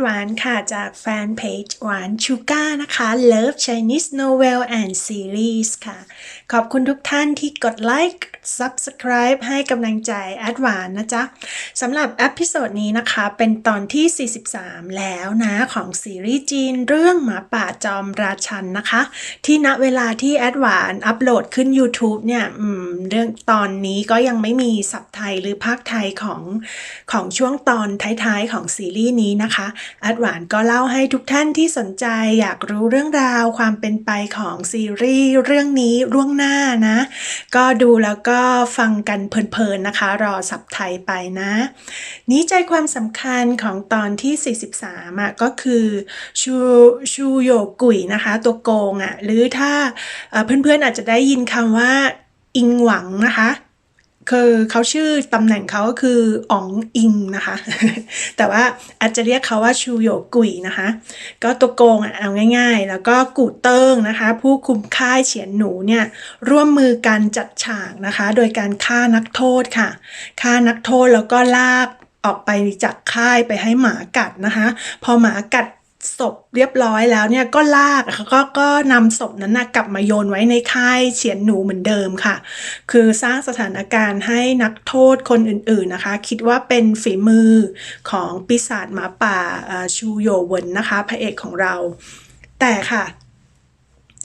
หวานค่ะจากแฟนเพจหวานชูก้านะคะ Love Chinese Novel and Series ค่ะ ขอบคุณทุกท่านที่กดไลค์ Subscribe ให้กำลังใจแอดหวานนะจ๊ะสำหรับอพิโซดนี้นะคะ เป็นตอนที่ 43 แล้วนะของซีรีส์จีนเรื่องหมาป่าจอมราชันนะคะ ที่ณเวลาที่แอดหวานอัปโหลดขึ้น YouTube เนี่ยเรื่องตอนนี้ก็ยังไม่มีสับไทยหรือภาคไทยของของช่วงตอนท้ายๆของซีรีส์นี้นะคะแอดหวานก็เล่าให้ทุกท่านที่สนใจอยากรู้เรื่องราวความเป็นไปของซีรีส์เรื่องนี้ล่วงหน้านะ ก็ดูแล้วก็ฟังกันเพลินๆนะคะ รอสับไทยไปนะ นี้ใจความสำคัญของตอนที่ 43อะก็คือชูชูโยกุยนะคะ ตัวโกงอะหรือถ้าเพื่อนๆอาจจะได้ยินคำว่าอิงหวังนะคะ คือเขาชื่อตำแหน่งเขาก็คืออ๋องอิงนะคะ แต่ว่าอาจจะเรียกเขาว่าชูโยกุยนะคะ ก็ตัวโกงอะเอาง่ายๆ แล้วก็กูเติ้งนะคะ ผู้คุมค่ายเฉียนหนูเนี่ยร่วมมือกันจัดฉากนะคะ โดยการฆ่านักโทษค่ะฆ่านักโทษแล้วก็ลากออกไปจากค่ายไปให้หมากัดนะคะ พอหมากัด ศพเรียบร้อยแล้วเนี่ยก็ลากเขาก็ก็นำศพนั้นนะกลับมาโยนไว้ในค่ายเฉียนหนูเหมือนเดิมค่ะ คือสร้างสถานการณ์ให้นักโทษคนอื่นๆนะคะ คิดว่าเป็นฝีมือของปีศาจหมาป่าชูโยเวินนะคะ พระเอกของเรา แต่ค่ะ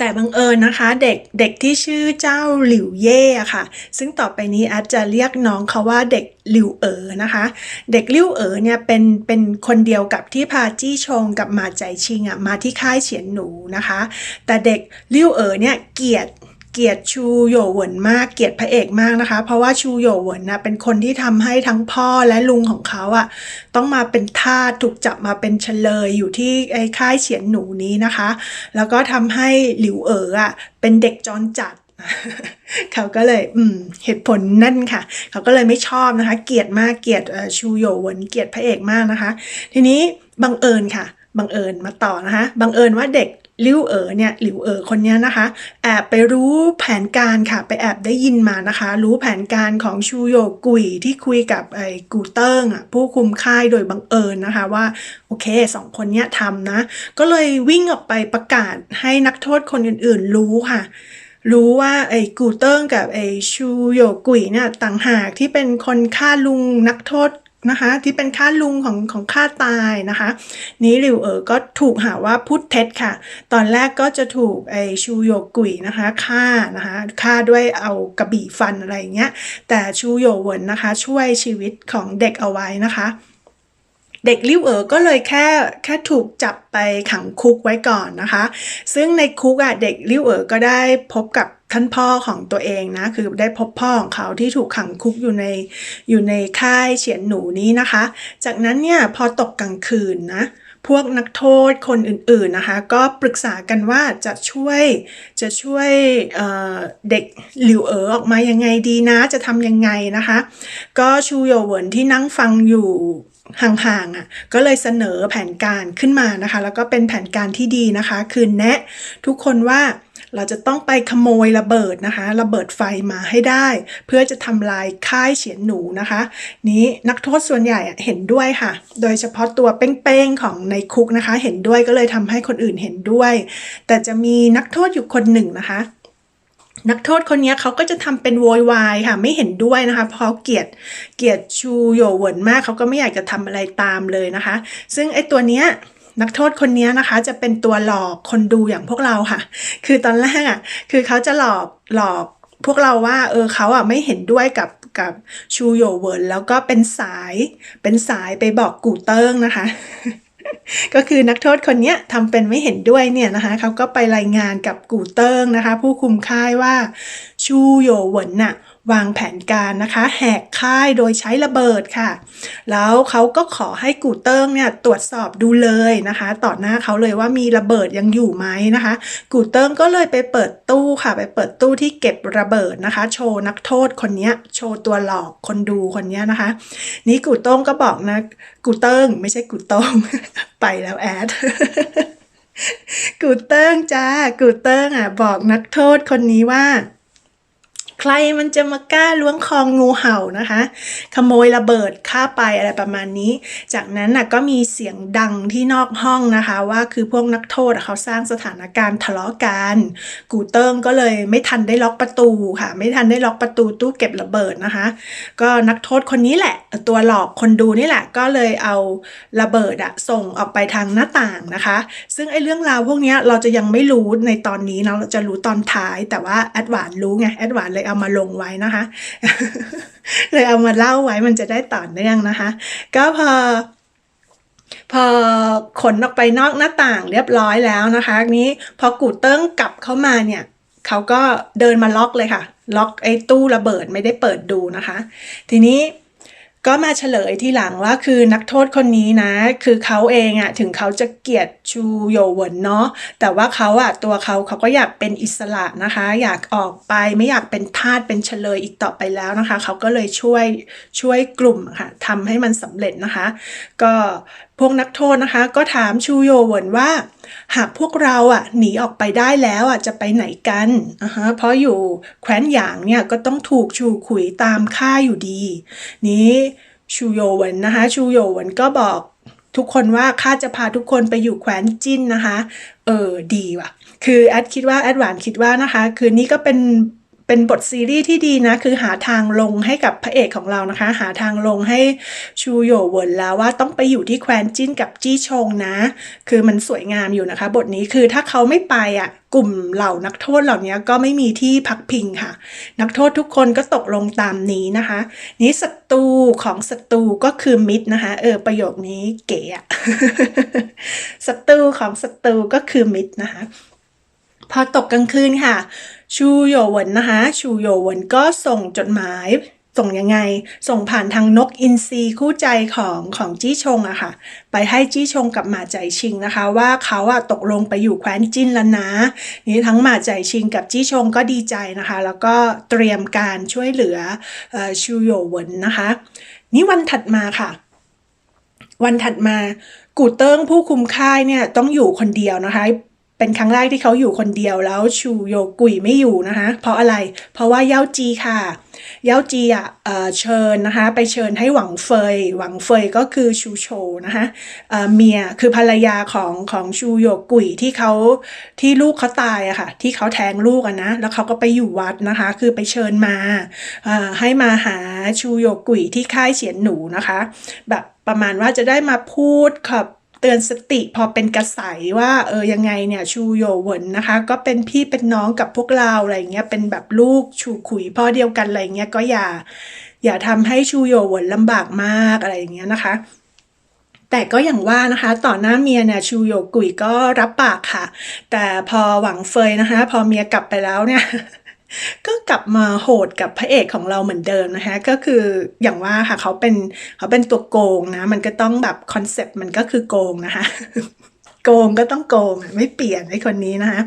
แต่บังเอิญนะคะเด็กเด็กที่ชื่อเจ้าหลิวเย่อะค่ะ ซึ่งต่อไปนี้อาจจะเรียกน้องเขาว่าเด็กหลิวเอ๋อนะคะ เด็กหลิวเอ๋อเนี่ยเป็นเป็นคนเดียวกับที่พาจี้ชงกับมาใจชิงอะมาที่ค่ายเฉียนหนูนะคะ แต่เด็กหลิวเอ๋อเนี่ยเกลียด เกลียดชูโยเหวินมากเกลียดพระเอกมากนะคะ เพราะว่าชูโยเหวินนะเป็นคนที่ทำให้ทั้งพ่อและลุงของเขาอะต้องมาเป็นทาสถูกจับมาเป็นเฉลยอยู่ที่ไอ้ค่ายเฉียนหนูนี้นะคะ แล้วก็ทำให้หลิวเอ๋ออะเป็นเด็กจรจัดเขาก็เลยอืมเหตุผลนั่นค่ะ เขาก็เลยไม่ชอบนะคะ เกลียดมากเกลียดชูโยเหวินเกลียดพระเอกมากนะคะ ทีนี้บังเอิญค่ะ บังเอิญมาต่อนะคะบังเอิญว่าเด็กลิวเอ๋อเนี่ยหลิวเอ๋อคนนี้นะคะ แอบไปรู้แผนการค่ะ ไปแอบได้ยินมานะคะ รู้แผนการของชูโยกุยที่คุยกับไอ้กูเติ้งอะผู้คุมค่ายโดยบังเอิญนะคะว่า โอเคสองคนเนี้ยทำนะ ก็เลยวิ่งออกไปประกาศให้นักโทษคนอื่นๆรู้ค่ะ รู้ว่าไอ้กูเติ้งกับไอ้ชูโยกุยเนี่ยต่างหากที่เป็นคนฆ่าลุงนักโทษ นะคะที่เป็นฆ่าลุงของของฆ่าตายนะคะ นี้หลิวเอ๋อก็ถูกหาว่าพูดเท็จค่ะ ตอนแรกก็จะถูกไอชูโยกุยนะคะฆ่านะคะฆ่าด้วยเอากระบี่ฟันอะไรเงี้ยแต่ชูโยเวินนะคะ ช่วยชีวิตของเด็กเอาไว้นะคะเด็กลิวเอ๋อก็เลยแค่แค่ถูกจับไปขังคุกไว้ก่อนนะคะ ซึ่งในคุกอะเด็กลิวเอ๋อก็ได้พบกับ ท่านพ่อของตัวเองนะคือได้พบพ่อของเขาที่ถูกขังคุกอยู่ในอยู่ในค่ายเฉียนหนูนี้นะคะ จากนั้นเนี่ยพอตกกลางคืนนะพวกนักโทษคนอื่นๆนะคะ ก็ปรึกษากันว่าจะช่วยจะช่วยเเด็กหลิวเอ๋อออกมายังไงดีนะ จะทำยังไงนะคะ ก็ชูโยเหวินที่นั่งฟังอยู่ห่างๆอะก็เลยเสนอแผนการขึ้นมานะคะ แล้วก็เป็นแผนการที่ดีนะคะ คือแนะทุกคนว่า เราจะต้องไปขโมยระเบิดนะคะ ระเบิดไฟมาให้ได้ เพื่อจะทำลายค่ายเฉียนหนูนะคะ นี้นักโทษส่วนใหญ่เห็นด้วยค่ะ โดยเฉพาะตัวเป้งๆของในคุกนะคะ เห็นด้วยก็เลยทำให้คนอื่นเห็นด้วย แต่จะมีนักโทษอยู่คนหนึ่งนะคะนักโทษคนนี้เขาก็จะทำเป็นโวยวายค่ะ ไม่เห็นด้วยนะคะเพราะเกลียดเกลียดชูโยเหวินมากเขาก็ไม่อยากจะทำอะไรตามเลยนะคะ ซึ่งไอ้ตัวเนี้ย นักโทษคนนี้นะคะจะเป็นตัวหลอกคนดูอย่างพวกเราค่ะ คือตอนแรกอะคือเขาจะหลอกหลอกพวกเราว่าเออเขาอะไม่เห็นด้วยกับกับชูโยเวินแล้วก็เป็นสายเป็นสายไปบอกกูเติ้งนะคะ ก็คือนักโทษคนนี้ทำเป็นไม่เห็นด้วยเนี่ยนะคะเขาก็ไปรายงานกับกูเติ้งนะคะ ผู้คุมค่ายว่าชูโยเวินน่ะ วางแผนการนะคะแหกค่ายโดยใช้ระเบิดค่ะ แล้วเขาก็ขอให้กูเติ้งเนี่ยตรวจสอบดูเลยนะคะ ต่อหน้าเขาเลยว่ามีระเบิดยังอยู่ไหมนะคะ กูเติ้งก็เลยไปเปิดตู้ค่ะ ไปเปิดตู้ที่เก็บระเบิดนะคะ โชว์นักโทษคนนี้โชว์ตัวหลอกคนดูคนนี้นะคะ นี่กูเติ้งก็บอกนะกูเติ้งไม่ใช่กูต้งไปแล้วแอดกูเติ้งจ้ากูเติ้งอะบอกนักโทษคนนี้ว่า ใครมันจะมากล้าล้วงคองงูเห่านะคะ ขโมยระเบิดฆ่าไปอะไรประมาณนี้ จากนั้นน่ะก็มีเสียงดังที่นอกห้องนะคะ ว่าคือพวกนักโทษเขาสร้างสถานการณ์ทะเลาะกันกูเติ้งก็เลยไม่ทันได้ล็อกประตูค่ะ ไม่ทันได้ล็อกประตูตู้เก็บระเบิดนะคะ ก็นักโทษคนนี้แหละ ตัวหลอกคนดูนี่แหละก็เลยเอาระเบิดอะส่งออกไปทางหน้าต่างนะคะ ซึ่งไอ้เรื่องราวพวกนี้เราจะยังไม่รู้ในตอนนี้นะเราจะรู้ตอนท้ายแต่ว่าแอดวานรู้ไงแอดวานเลยเอามาลงไว้นะคะ เลยเอามาเล่าไว้มันจะได้ต่อเนื่องนะคะ ก็พอพอขนออกไปนอกหน้าต่างเรียบร้อยแล้วนะคะนี้พอกูเติ้งกลับเข้ามาเนี่ยเขาก็เดินมาล็อกเลยค่ะ ล็อกไอ้ตู้ระเบิดไม่ได้เปิดดูนะคะ ทีนี้ ก็มาเฉลยที่หลังว่าคือนักโทษคนนี้นะ คือเขาเองอะถึงเขาจะเกลียดชูโยเหวินเนาะแต่ว่าเขาอะตัวเขาเขาก็อยากเป็นอิสระนะคะ อยากออกไปไม่อยากเป็นทาสเป็นเฉลยอีกต่อไปแล้วนะคะ เขาก็เลยช่วยช่วยกลุ่มค่ะทำให้มันสำเร็จนะคะ ก็พวกนักโทษนะคะ ก็ถามชูโยเหวินว่า หากพวกเราอะหนีออกไปได้แล้วอะจะไปไหนกันอ่าฮะเพราะอยู่แคว้นหยางเนี่ยก็ต้องถูกชูขุยตามฆ่าอยู่ดี นี้ชูโยเหวินนะคะ ชูโยเหวินก็บอกทุกคนว่าข้าจะพาทุกคนไปอยู่แคว้นจิ้นนะคะ เออดีว่ะ คือแอดคิดว่าแอดหวานคิดว่านะคะ คือนี่ก็เป็น เป็นบทซีรีส์ที่ดีนะ คือหาทางลงให้กับพระเอกของเรานะคะ หาทางลงให้ชูโยเวินแล้วว่าต้องไปอยู่ที่แคว้นจิ้นกับจี้ชงนะ คือมันสวยงามอยู่นะคะ บทนี้คือถ้าเขาไม่ไปอะกลุ่มเหล่านักโทษเหล่านี้ก็ไม่มีที่พักพิงค่ะ นักโทษทุกคนก็ตกลงตามนี้นะคะ นี้ศัตรูของศัตรูก็คือมิตรนะคะ เออประโยคนี้เก๋อะศัตรูของศัตรูก็คือมิตรนะคะ พอตกกลางคืนค่ะ ชูโยหวนนะคะ ชูโยหวนก็ส่งจดหมายส่งยังไง ส่งผ่านทางนกอินทรีคู่ใจของของจี้ชงอะค่ะ ไปให้จี้ชงกับหมาใจชิงนะคะ ว่าเขาอะตกลงไปอยู่แคว้นจิ้นแล้วนะ นี่ทั้งหมาใจชิงกับจี้ชงก็ดีใจนะคะ แล้วก็เตรียมการช่วยเหลืออชูโยเวินนะคะ นี่วันถัดมาค่ะ วันถัดมากูเติ้งผู้คุมค่ายเนี่ยต้องอยู่คนเดียวนะคะ เป็นครั้งแรกที่เขาอยู่คนเดียวแล้วชูโยกุยไม่อยู่นะคะ เพราะอะไร เพราะว่าเย้าจีค่ะ เย้าจีอะเชิญนะคะ ไปเชิญให้หวังเฟย หวังเฟยก็คือชูโชนะคะเมียคือภรรยาของของชูโยกุยที่เขาที่ลูกเขาตายอะค่ะ ที่เขาแทงลูกอะนะ แล้วเขาก็ไปอยู่วัดนะคะ คือไปเชิญมาให้มาหาชูโยกุยที่ค่ายเฉียนหนูนะคะ แบบประมาณว่าจะได้มาพูดขับ เตือนสติพอเป็นกระใสว่าเออยังไงเนี่ยชูโยเหวินนะคะ ก็เป็นพี่เป็นน้องกับพวกเราอะไรเงี้ยเป็นแบบลูกชูขุยพ่อเดียวกันอะไรเงี้ยก็อย่าอย่าทำให้ชูโยเหวินลำบากมากอะไรอย่างเงี้ยนะคะแต่ก็อย่างว่านะคะต่อหน้าเมียเนี่ยชูโยกุยก็รับปากค่ะ แต่พอหวังเฟยนะคะ พอเมียกลับไปแล้วเนี่ย ก็กลับมาโหดกับพระเอกของเราเหมือนเดิมนะคะก็คืออย่างว่าค่ะเขาเป็นเขาเป็นตัวโกงนะ มันก็ต้องแบบคอนเซ็ปต์มันก็คือโกงนะคะโกงก็ต้องโกงไม่เปลี่ยนไอ้คนนี้นะคะ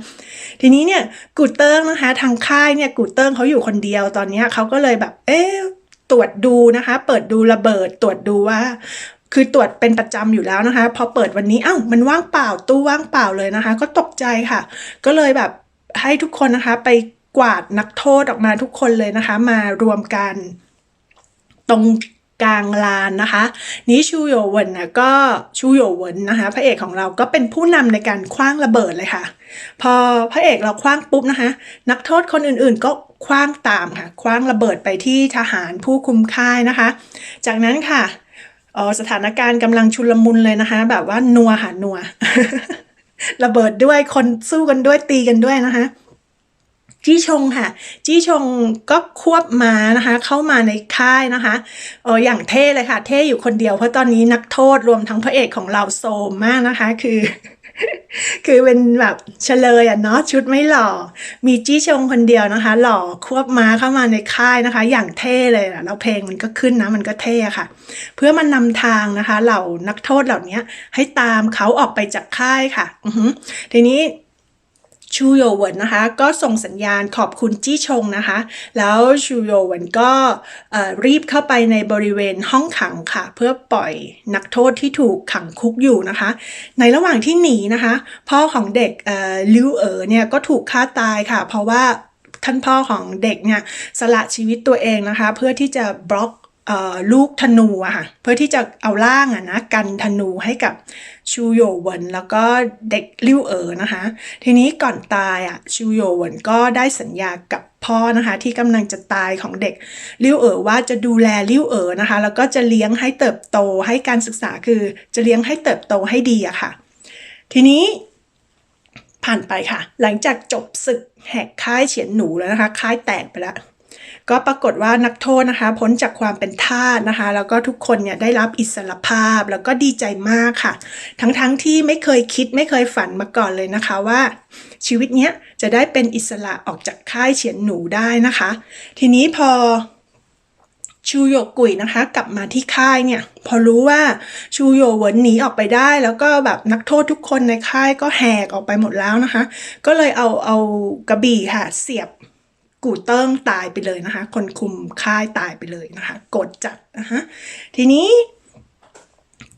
ทีนี้เนี่ยกูเติ้งนะคะทางค่ายเนี่ยกูเติ้งเขาอยู่คนเดียวตอนนี้เขาก็เลยแบบ เอ๊ะตรวจดูนะคะ เปิดดูระเบิดตรวจดูว่า คือตรวจเป็นประจำอยู่แล้วนะคะ พอเปิดวันนี้อ้าวมันว่างเปล่าตู้ว่างเปล่าเลยนะคะ ก็ตกใจค่ะ ก็เลยแบบให้ทุกคนนะคะไป กวาดนักโทษออกมาทุกคนเลยนะคะ มารวมกัน ตรงกลางลานนะคะ นี้ชูโยเวินนะก็ชูโยเวินนะคะ พระเอกของเราก็เป็นผู้นำในการคว้างระเบิดเลยค่ะ พอพระเอกเราคว้างปุ๊บนะคะ นักโทษคนอื่นๆ ก็คว้างตามค่ะ คว้างระเบิดไปที่ทหารผู้คุมค่ายนะคะ จากนั้นค่ะออสถานการณ์กำลังชุลมุนเลยนะคะ แบบว่านัวค่ะนัว ระเบิดด้วยคนสู้กันด้วยตีกันด้วยนะคะ จี้ชงค่ะ จี้ชงก็ควบม้านะคะ เข้ามาในค่ายนะคะเอออย่างเท่เลยค่ะ เท่อยู่คนเดียวเพราะตอนนี้นักโทษรวมทั้งพระเอกของเราโซมมากนะคะ คือ คือเป็นแบบเฉลยอะเนาะชุดไม่หล่อ มีจี้ชงคนเดียวนะคะ หล่อควบม้าเข้ามาในค่ายนะคะ อย่างเท่เลยอะแล้วเพลงมันก็ขึ้นนะ มันก็เท่ะค่ะ เพื่อมันนำทางนะคะ เหล่านักโทษเหล่านี้ให้ตามเขาออกไปจากค่ายค่ะอทีนี้ ชูโยเวินนะคะก็ส่งสัญญาณขอบคุณจี้ชงนะคะ แล้วชูโยเวินก็รีบเข้าไปในบริเวณห้องขังค่ะ เพื่อปล่อยนักโทษที่ถูกขังคุกอยู่นะคะ ในระหว่างที่หนีนะคะ พ่อของเด็กลิวเอ๋อเนี่ยก็ถูกฆ่าตายค่ะ เพราะว่าท่านพ่อของเด็กเนี่ยสละชีวิตตัวเองนะคะ เพื่อที่จะบล็อกลูกธนูอะค่ะเพื่อที่จะเอาร่างอะนะกันธนูให้กับ ชูโยเหวินแล้วก็เด็กลิ้วเอ๋อนะคะ ทีนี้ก่อนตายอะชูโยเหวินก็ได้สัญญากับพ่อนะคะที่กำลังจะตายของเด็กลิ้วเอ๋อว่าจะดูแลลิ้วเอ๋อนะคะ แล้วก็จะเลี้ยงให้เติบโตให้การศึกษาคือจะเลี้ยงให้เติบโตให้ดีอะค่ะ ทีนี้ผ่านไปค่ะ หลังจากจบศึกแหกค่ายเฉียนหนูแล้วนะคะ ค่ายแตกไปแล้ว ก็ปรากฏว่านักโทษนะคะพ้นจากความเป็นทาสนะคะ แล้วก็ทุกคนเนี่ยได้รับอิสรภาพแล้วก็ดีใจมากค่ะ ทั้งๆทที่ไม่เคยคิดไม่เคยฝันมาก่อนเลยนะคะว่า ชีวิตเนี้ยจะได้เป็นอิสระออกจากค่ายเฉียนหนูได้นะคะ ทีนี้พอชูโยกุยนะคะ กลับมาที่ค่ายเนี่ย พอรู้ว่าชูโยเวินหนีออกไปได้ แล้วก็แบบนักโทษทุกคนในค่ายก็แหกออกไปหมดแล้วนะคะ ก็เลยเอาเอากระบี่ค่ะ เสียบ กูเติ้งตายไปเลยนะคะ คนคุมค่ายตายไปเลยนะคะ กดจัดนะคะทีนี้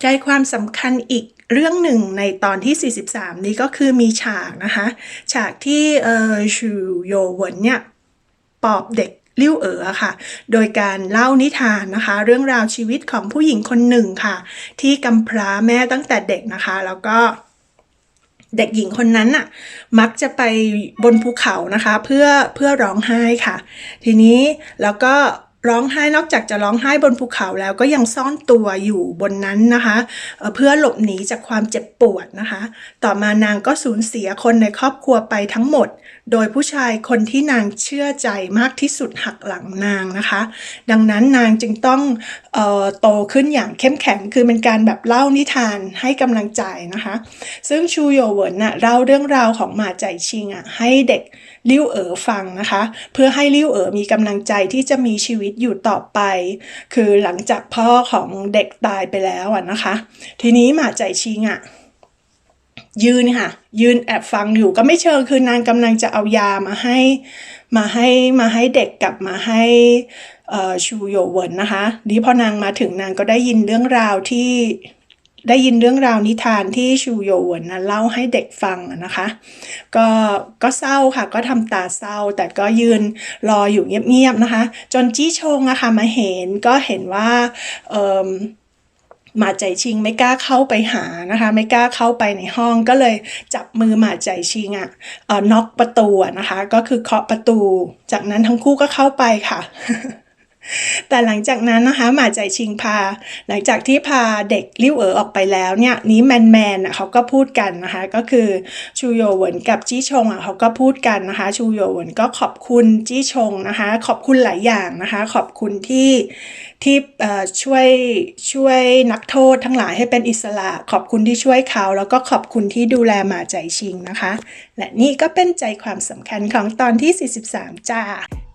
ใจความสำคัญอีกเรื่องหนึ่งในตอนที่ 43 นี้ก็คือมีฉากนะคะ ฉากที่เออชูโยเวินเนี่ยปอบเด็กลิ้วเอ๋อค่ะ โดยการเล่านิทานนะคะ เรื่องราวชีวิตของผู้หญิงคนหนึ่งค่ะ ที่กำพร้าแม่ตั้งแต่เด็กนะคะ แล้วก็เเด็กหญิงคนนั้นน่ะมักจะไปบนภูเขานะคะ เพื่อเพื่อร้องไห้ค่ะ ทีนี้แล้วก็ ร้องไห้นอกจากจะร้องไห้บนภูเขาแล้วก็ยังซ่อนตัวอยู่บนนั้นนะคะ เพื่อหลบหนีจากความเจ็บปวดนะคะ ต่อมานางก็สูญเสียคนในครอบครัวไปทั้งหมด โดยผู้ชายคนที่นางเชื่อใจมากที่สุดหักหลังนางนะคะ ดังนั้นนางจึงต้องออโตขึ้นอย่างเข้มแข็งคือเป็นการแบบเล่านิทานให้กำลังใจนะคะ ซึ่งชูโยเวินน่ะเล่าเรื่องราวของหมาใจชิงอะให้เด็กลิ้วเอ๋อฟังนะคะ เพื่อให้ลิ้วเอ๋อมีกำลังใจที่จะมีชีวิตอยู่ต่อไป คือหลังจากพ่อของเด็กตายไปแล้วอะนะคะ ทีนี้หมาใจชิงอะยืนค่ะ ยืนแอบฟังอยู่ก็ไม่เชิงคือนางกำลังจะเอายามาให้มาให้มาให้เด็กกลับมาให้ชูโยเวินนะคะนี้พอนางมาถึงนางก็ได้ยินเรื่องราวที่ ได้ยินเรื่องราวนิทานที่ชูโยวนนะเล่าให้เด็กฟังนะคะ ก็ก็เศร้าค่ะ ก็ทำตาเศร้า แต่ก็ยืนรออยู่เงียบๆนะคะ จนจี้ชงอะค่ะมาเห็นก็เห็นว่าเอ่มหมาใจชิงไม่กล้าเข้าไปหานะคะ ไม่กล้าเข้าไปในห้องก็เลยจับมือหมาใจชิงอะ่ะเอ่อน็อกประตูะนะคะ ก็คือเคาะประตู จากนั้นทั้งคู่ก็เข้าไปค่ะ แต่หลังจากนั้นนะคะหมาใจชิงพา หลังจากที่พาเด็กลิ้วเอ๋อออกไปแล้วเนี่ยนี้แมนแมนอะเขาก็พูดกันนะคะก็คือชูโยเหวินกับจี้ชงอะเขาก็พูดกันนะคะชูโยเหวินก็ขอบคุณจี้ชงนะคะขอบคุณหลายอย่างนะคะขอบคุณที่ที่ช่วยช่วยนักโทษทั้งหลายให้เป็นอิสระ ขอบคุณที่ช่วยเขา แล้วก็ขอบคุณที่ดูแลหมาใจชิงนะคะ และนี่ก็เป็นใจความสำคัญของตอนที่ 43 จ้า